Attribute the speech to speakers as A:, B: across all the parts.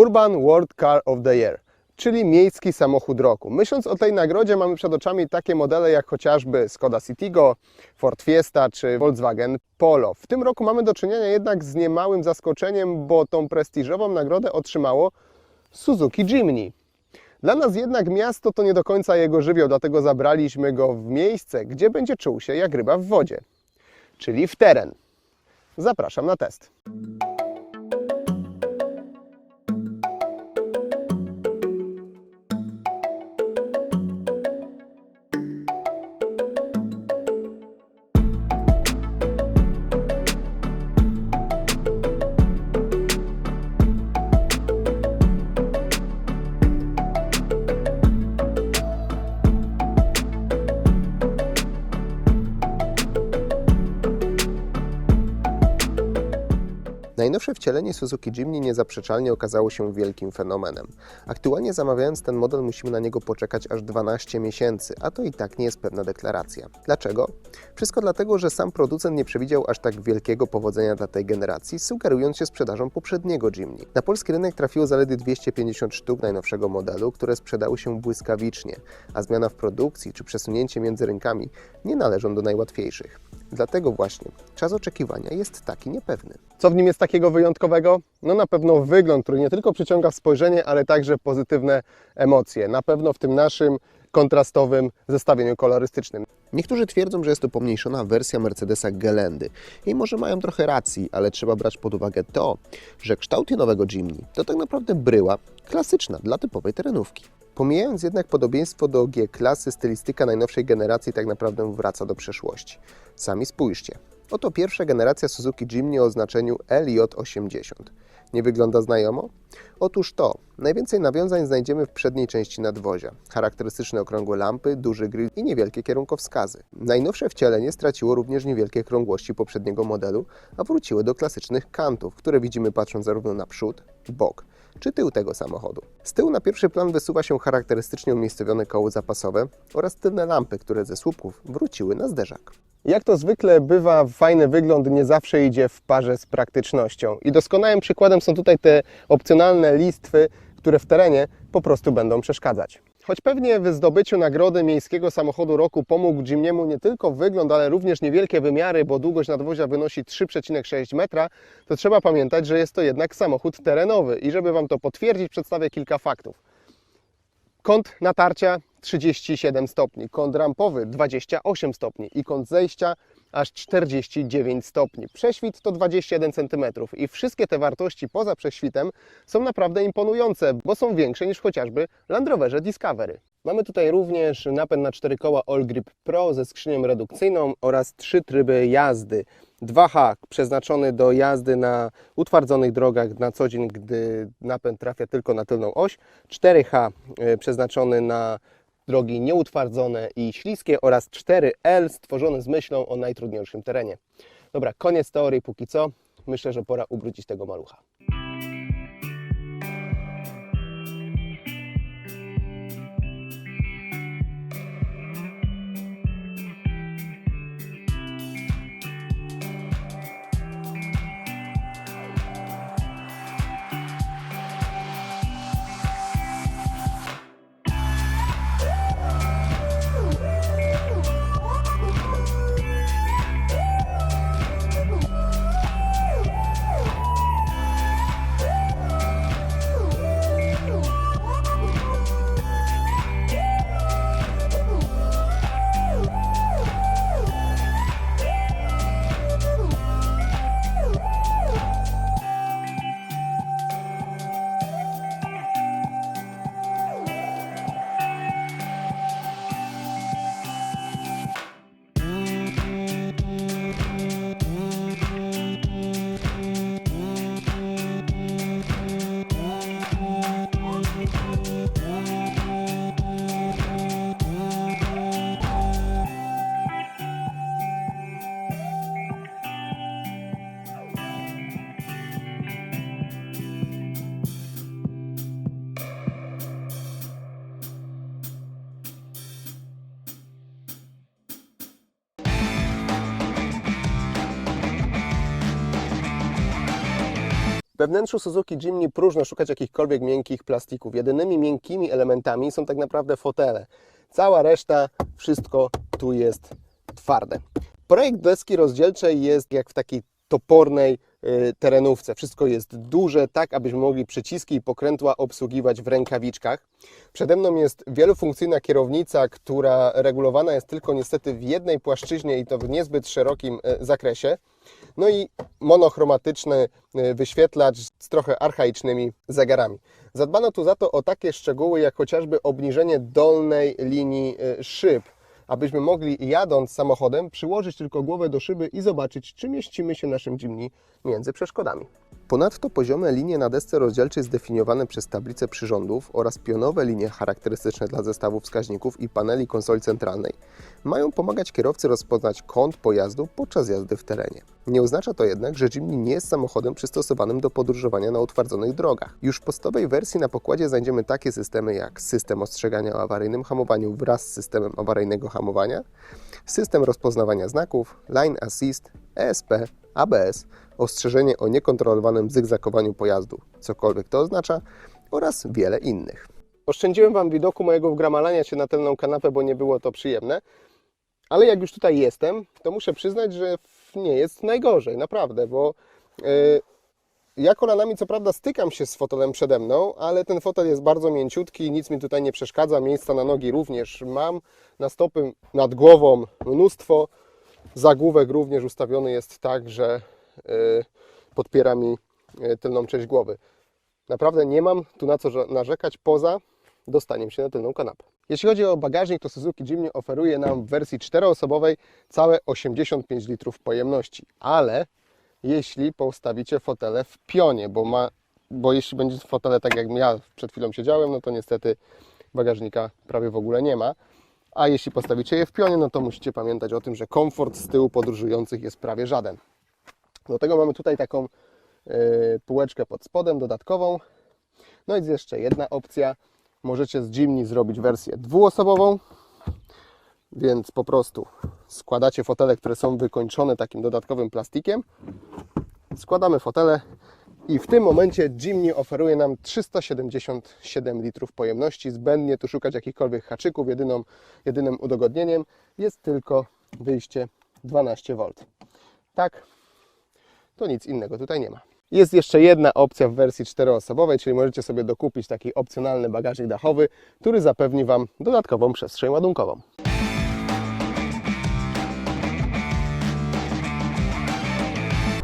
A: Urban World Car of the Year, czyli miejski samochód roku. Myśląc o tej nagrodzie, mamy przed oczami takie modele jak chociażby Skoda Citigo, Ford Fiesta czy Volkswagen Polo. W tym roku mamy do czynienia jednak z niemałym zaskoczeniem, bo tą prestiżową nagrodę otrzymało Suzuki Jimny. Dla nas jednak miasto to nie do końca jego żywioł, dlatego zabraliśmy go w miejsce, gdzie będzie czuł się jak ryba w wodzie, czyli w teren. Zapraszam na test. Najnowsze wcielenie Suzuki Jimny niezaprzeczalnie okazało się wielkim fenomenem. Aktualnie zamawiając ten model musimy na niego poczekać aż 12 miesięcy, a to i tak nie jest pewna deklaracja. Dlaczego? Wszystko dlatego, że sam producent nie przewidział aż tak wielkiego powodzenia dla tej generacji, sugerując się sprzedażą poprzedniego Jimny. Na polski rynek trafiło zaledwie 250 sztuk najnowszego modelu, które sprzedały się błyskawicznie, a zmiana w produkcji czy przesunięcie między rynkami nie należą do najłatwiejszych. Dlatego właśnie czas oczekiwania jest taki niepewny. Co w nim jest takiego wyjątkowego? No na pewno wygląd, który nie tylko przyciąga spojrzenie, ale także pozytywne emocje. Na pewno w tym naszym kontrastowym zestawieniu kolorystycznym. Niektórzy twierdzą, że jest to pomniejszona wersja Mercedesa Gelendy. I może mają trochę racji, ale trzeba brać pod uwagę to, że kształt nowego Jimny to tak naprawdę bryła klasyczna dla typowej terenówki. Pomijając jednak podobieństwo do G-klasy, stylistyka najnowszej generacji tak naprawdę wraca do przeszłości. Sami spójrzcie. Oto pierwsza generacja Suzuki Jimny o oznaczeniu LJ80. Nie wygląda znajomo? Otóż to. Najwięcej nawiązań znajdziemy w przedniej części nadwozia. Charakterystyczne okrągłe lampy, duży grill i niewielkie kierunkowskazy. Najnowsze wcielenie straciło również niewielkie krągłości poprzedniego modelu, a wróciły do klasycznych kantów, które widzimy patrząc zarówno na przód, bok czy tył tego samochodu. Z tyłu na pierwszy plan wysuwa się charakterystycznie umiejscowione koło zapasowe oraz tylne lampy, które ze słupków wróciły na zderzak. Jak to zwykle bywa, fajny wygląd nie zawsze idzie w parze z praktycznością. I doskonałym przykładem są tutaj te opcjonalne listwy, które w terenie po prostu będą przeszkadzać. Choć pewnie w zdobyciu nagrody miejskiego samochodu roku pomógł Jimniemu nie tylko wygląd, ale również niewielkie wymiary, bo długość nadwozia wynosi 3,6 metra, to trzeba pamiętać, że jest to jednak samochód terenowy. I żeby Wam to potwierdzić, przedstawię kilka faktów. Kąt natarcia 37 stopni, kąt rampowy 28 stopni i kąt zejścia aż 49 stopni. Prześwit to 21 cm i wszystkie te wartości poza prześwitem są naprawdę imponujące, bo są większe niż chociażby Land Roverze Discovery. Mamy tutaj również napęd na 4 koła All Grip Pro ze skrzynią redukcyjną oraz trzy tryby jazdy. 2H przeznaczony do jazdy na utwardzonych drogach na co dzień, gdy napęd trafia tylko na tylną oś. 4H e, przeznaczony na drogi nieutwardzone i śliskie oraz 4L stworzony z myślą o najtrudniejszym terenie. Dobra, koniec teorii póki co. Myślę, że pora ubrudzić tego malucha. We wnętrzu Suzuki Jimny próżno szukać jakichkolwiek miękkich plastików. Jedynymi miękkimi elementami są tak naprawdę fotele. Cała reszta, wszystko tu jest twarde. Projekt deski rozdzielczej jest jak w takiej topornej terenówce. Wszystko jest duże, tak abyśmy mogli przyciski i pokrętła obsługiwać w rękawiczkach. Przede mną jest wielofunkcyjna kierownica, która regulowana jest tylko niestety w jednej płaszczyźnie i to w niezbyt szerokim y, zakresie. No i monochromatyczny y, wyświetlacz z trochę archaicznymi zegarami. Zadbano tu za to o takie szczegóły, jak chociażby obniżenie dolnej linii y, szyb, abyśmy mogli jadąc samochodem przyłożyć tylko głowę do szyby i zobaczyć, czy mieścimy się naszym Jimny między przeszkodami. Ponadto poziome linie na desce rozdzielczej zdefiniowane przez tablicę przyrządów oraz pionowe linie charakterystyczne dla zestawów wskaźników i paneli konsoli centralnej mają pomagać kierowcy rozpoznać kąt pojazdu podczas jazdy w terenie. Nie oznacza to jednak, że Jimny nie jest samochodem przystosowanym do podróżowania na utwardzonych drogach. Już w podstawowej wersji na pokładzie znajdziemy takie systemy jak system ostrzegania o awaryjnym hamowaniu wraz z systemem awaryjnego hamowania, system rozpoznawania znaków, line assist, ESP, ABS, ostrzeżenie o niekontrolowanym zygzakowaniu pojazdu, cokolwiek to oznacza, oraz wiele innych. Oszczędziłem Wam widoku mojego wgramalania się na tylną kanapę, bo nie było to przyjemne, ale jak już tutaj jestem, to muszę przyznać, że nie jest najgorzej, naprawdę, bo yy, ja kolanami co prawda stykam się z fotelem przede mną, ale ten fotel jest bardzo mięciutki, nic mi tutaj nie przeszkadza, miejsca na nogi również mam, na stopy nad głową mnóstwo, zagłówek również ustawiony jest tak, że yy, podpiera mi yy, tylną część głowy. Naprawdę nie mam tu na co narzekać poza dostaniem się na tylną kanapę. Jeśli chodzi o bagażnik, to Suzuki Jimny oferuje nam w wersji czteroosobowej całe 85 litrów pojemności, ale jeśli postawicie fotele w pionie, bo, ma, bo jeśli będzie fotele tak jak ja przed chwilą siedziałem, no to niestety bagażnika prawie w ogóle nie ma. A jeśli postawicie je w pionie, no to musicie pamiętać o tym, że komfort z tyłu podróżujących jest prawie żaden. Do tego mamy tutaj taką yy, półeczkę pod spodem dodatkową. No i jest jeszcze jedna opcja. Możecie z Jimny zrobić wersję dwuosobową, więc po prostu składacie fotele, które są wykończone takim dodatkowym plastikiem. Składamy fotele i w tym momencie Jimny oferuje nam 377 litrów pojemności. Zbędnie tu szukać jakichkolwiek haczyków. Jedyną, jedynym udogodnieniem jest tylko wyjście 12V. Tak, to nic innego tutaj nie ma. Jest jeszcze jedna opcja w wersji czteroosobowej, czyli możecie sobie dokupić taki opcjonalny bagażnik dachowy, który zapewni Wam dodatkową przestrzeń ładunkową.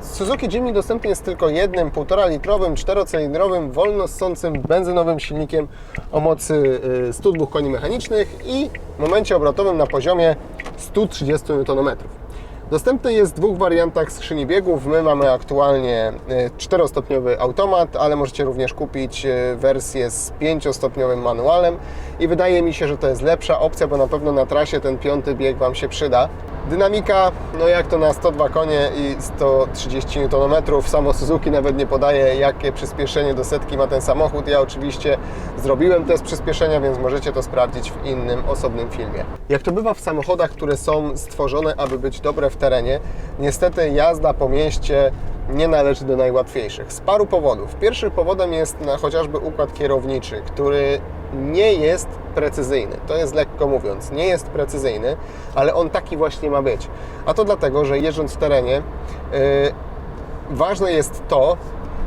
A: Suzuki Jimny dostępny jest tylko jednym 1,5 litrowym, 4-cylindrowym, wolno ssącym benzynowym silnikiem o mocy y, 102 koni mechanicznych i momencie obrotowym na poziomie 130 Nm. Dostępny jest w dwóch wariantach skrzyni biegów. My mamy aktualnie 4-stopniowy automat, ale możecie również kupić y, wersję z 5-stopniowym manualem i wydaje mi się, że to jest lepsza opcja, bo na pewno na trasie ten piąty bieg Wam się przyda. Dynamika, no jak to na 102 konie i 130 Nm, samo Suzuki nawet nie podaje, jakie przyspieszenie do setki ma ten samochód. Ja oczywiście zrobiłem test przyspieszenia, więc możecie to sprawdzić w innym, osobnym filmie. Jak to bywa w samochodach, które są stworzone, aby być dobre w terenie, niestety jazda po mieście nie należy do najłatwiejszych. Z paru powodów. Pierwszym powodem jest chociażby układ kierowniczy, który nie jest precyzyjny. To jest lekko mówiąc, nie jest precyzyjny, ale on taki właśnie ma być. A to dlatego, że jeżdżąc w terenie, yy, ważne jest to,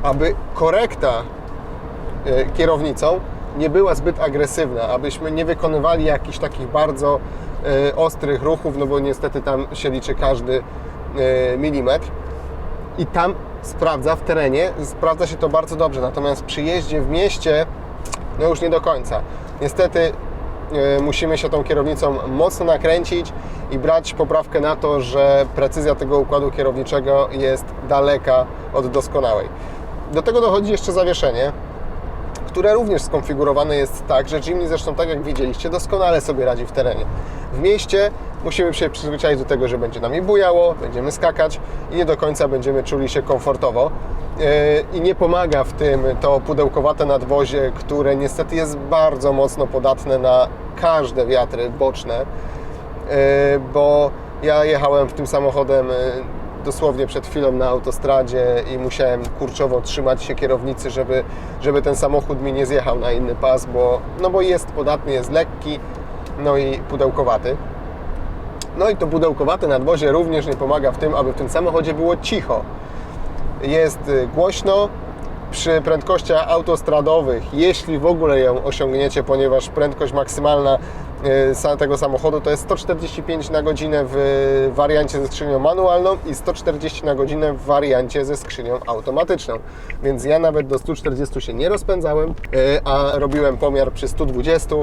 A: aby korekta yy, kierownicą nie była zbyt agresywna, abyśmy nie wykonywali jakichś takich bardzo yy, ostrych ruchów, no bo niestety tam się liczy każdy yy, milimetr. I tam sprawdza w terenie, sprawdza się to bardzo dobrze. Natomiast przy jeździe w mieście no już nie do końca. Niestety yy, musimy się tą kierownicą mocno nakręcić i brać poprawkę na to, że precyzja tego układu kierowniczego jest daleka od doskonałej. Do tego dochodzi jeszcze zawieszenie, które również skonfigurowane jest tak, że Jimny zresztą tak jak widzieliście doskonale sobie radzi w terenie. W mieście musimy się przyzwyczaić do tego, że będzie nami bujało, będziemy skakać i nie do końca będziemy czuli się komfortowo. I nie pomaga w tym to pudełkowate nadwozie, które niestety jest bardzo mocno podatne na każde wiatry boczne, bo ja jechałem w tym samochodem dosłownie przed chwilą na autostradzie i musiałem kurczowo trzymać się kierownicy, żeby, żeby ten samochód mi nie zjechał na inny pas, bo, no bo jest podatny, jest lekki, no i pudełkowaty. No i to pudełkowate nadwozie również nie pomaga w tym, aby w tym samochodzie było cicho. Jest y, głośno przy prędkościach autostradowych, jeśli w ogóle ją osiągniecie, ponieważ prędkość maksymalna tego samochodu to jest 145 na godzinę w wariancie ze skrzynią manualną i 140 na godzinę w wariancie ze skrzynią automatyczną. Więc ja nawet do 140 się nie rozpędzałem, y, a robiłem pomiar przy 120.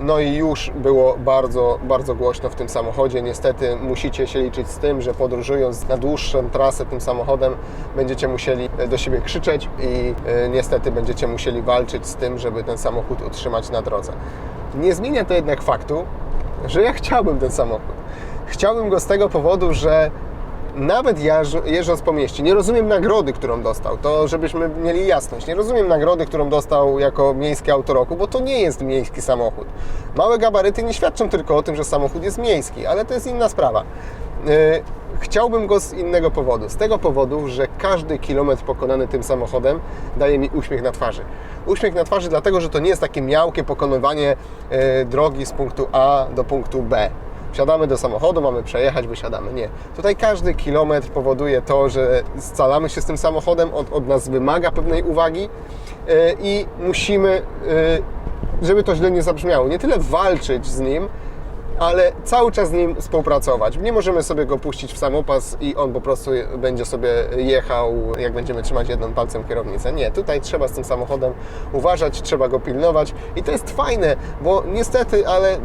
A: No i już było bardzo, bardzo głośno w tym samochodzie. Niestety musicie się liczyć z tym, że podróżując na dłuższą trasę tym samochodem będziecie musieli do siebie krzyczeć i niestety będziecie musieli walczyć z tym, żeby ten samochód utrzymać na drodze. Nie zmienia to jednak faktu, że ja chciałbym ten samochód. Chciałbym go z tego powodu, że nawet jeżdż- jeżdżąc po mieście, nie rozumiem nagrody, którą dostał. To żebyśmy mieli jasność. Nie rozumiem nagrody, którą dostał jako miejski auto roku, bo to nie jest miejski samochód. Małe gabaryty nie świadczą tylko o tym, że samochód jest miejski, ale to jest inna sprawa. Chciałbym go z innego powodu. Z tego powodu, że każdy kilometr pokonany tym samochodem daje mi uśmiech na twarzy. Uśmiech na twarzy, dlatego że to nie jest takie miałkie pokonywanie yy, drogi z punktu A do punktu B. Wsiadamy do samochodu, mamy przejechać, wysiadamy. Nie. Tutaj każdy kilometr powoduje to, że scalamy się z tym samochodem, od, od nas wymaga pewnej uwagi yy, i musimy, yy, żeby to źle nie zabrzmiało, nie tyle walczyć z nim, ale cały czas z nim współpracować. Nie możemy sobie go puścić w samopas i on po prostu będzie sobie jechał, jak będziemy trzymać jednym palcem kierownicę. Nie, tutaj trzeba z tym samochodem uważać, trzeba go pilnować i to jest fajne, bo niestety, ale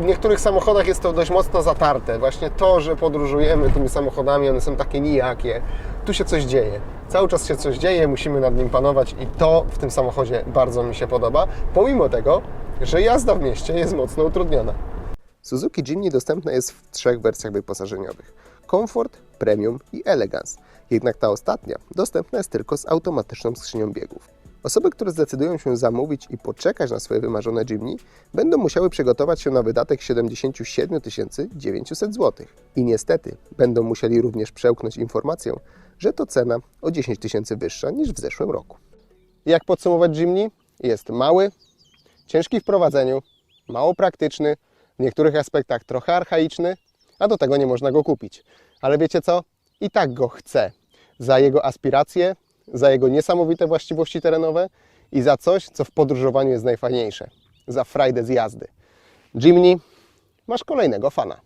A: w niektórych samochodach jest to dość mocno zatarte. Właśnie to, że podróżujemy tymi samochodami, one są takie nijakie. Tu się coś dzieje. Cały czas się coś dzieje, musimy nad nim panować i to w tym samochodzie bardzo mi się podoba, pomimo tego, że jazda w mieście jest mocno utrudniona. Suzuki Jimny dostępna jest w trzech wersjach wyposażeniowych: Comfort, Premium i Elegance. Jednak ta ostatnia dostępna jest tylko z automatyczną skrzynią biegów. Osoby, które zdecydują się zamówić i poczekać na swoje wymarzone Jimny, będą musiały przygotować się na wydatek 77 900 zł. I niestety będą musieli również przełknąć informację, że to cena o 10 tysięcy wyższa niż w zeszłym roku. Jak podsumować Jimny? Jest mały, ciężki w prowadzeniu, mało praktyczny, w niektórych aspektach trochę archaiczny, a do tego nie można go kupić. Ale wiecie co? I tak go chcę. Za jego aspiracje, za jego niesamowite właściwości terenowe i za coś, co w podróżowaniu jest najfajniejsze. Za frajdę z jazdy. Jimny, masz kolejnego fana.